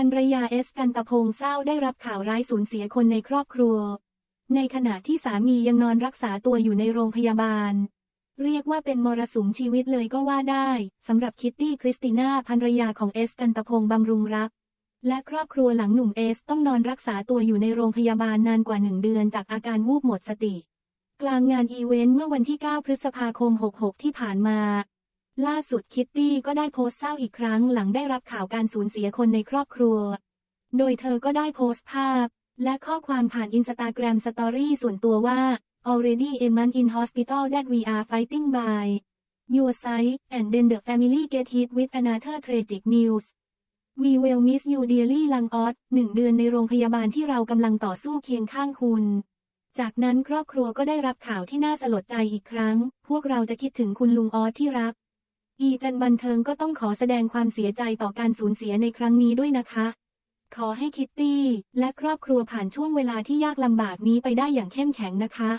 รรยาเอสกันตะพงเศร้าได้รับข่าวร้ายสูญเสียคนในครอบครัว ในขณะที่สามียังนอนรักษาตัวอยู่ในโรงพยาบาล เรียกว่าเป็นมรสุมชีวิตเลยก็ว่าได้สำหรับคิตตี้คริสติน่าภรรยาของเอสกันตะพงบำรุงรัก และครอบครัวหลังหนุ่มเอสต้องนอนรักษาตัวอยู่ในโรงพยาบาลนานกว่าหนึ่งเดือนจากอาการวูบหมดสติ กลางงานอีเวนต์เมื่อวันที่ 9 พฤษภาคม 66 ที่ผ่านมา ล่าสุดคิตตี้ก็ได้โพสต์เศร้าอีกครั้งหลังได้รับข่าวการสูญเสียคนในครอบครัว โดยเธอก็ได้โพสต์ภาพ และข้อความผ่านอินสตาแกรมสตอรี่ส่วนตัวว่า already a month in hospital that we are fighting by your side and then the family get hit with another tragic news we will miss you dearly ลังออสหนึ่งเดือนในโรงพยาบาลที่เรากำลังต่อสู้เคียงข้างคุณจากนั้นครอบครัวก็ได้รับข่าวที่น่าสลดใจอีกครั้ง พวกเราจะคิดถึงคุณลุงออสที่รัก อีจันบันเทิงก็ต้องขอแสดงความเสียใจต่อการสูญเสียในครั้งนี้ด้วยนะคะ ขอให้คิตตี้ และครอบครัวผ่านช่วงเวลาที่ยากลำบากนี้ไปได้อย่างเข้มแข็งนะคะ